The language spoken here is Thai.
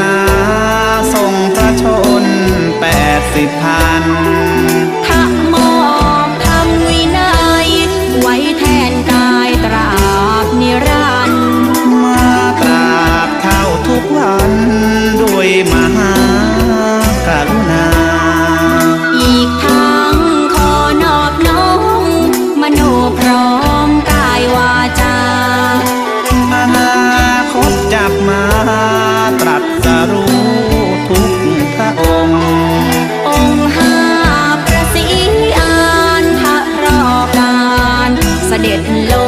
นาทรงพระชนแปดสิบพันพระมอมทำวินัย ไวแทนกายตราบนิรันมาตราบเท่าทุกันด้วยมหากรุณา อีกทั้งขอนอบน้อมมโนพร้มกายวาจาอนาคตจับมาตรัส liệt lâu